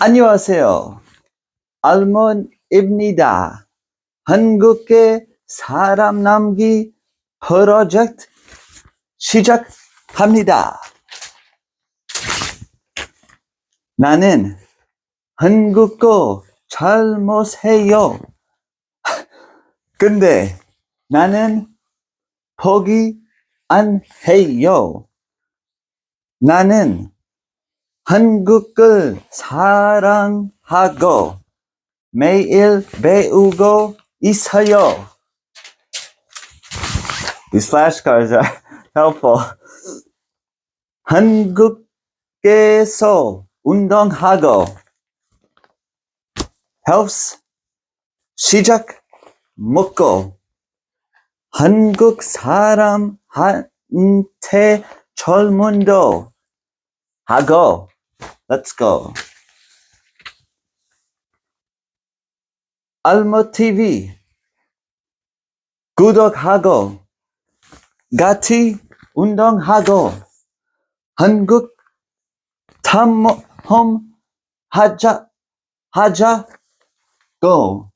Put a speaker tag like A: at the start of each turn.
A: 안녕하세요. 알몬입니다. 한국의 사람 남기 프로젝트 시작합니다. 나는 한국어 잘 못해요. 근데 나는 포기 안 해요. 나는 한국을 사랑하고 매일 배우고 있어요. These flashcards are helpful. 한국에서 운동하고 helps 시작 먹고 한국 사람한테 젊은도 하고 Let's go. 알모 TV 구독 하고 같이 운동하고 한국 탐험 하자 하자 go.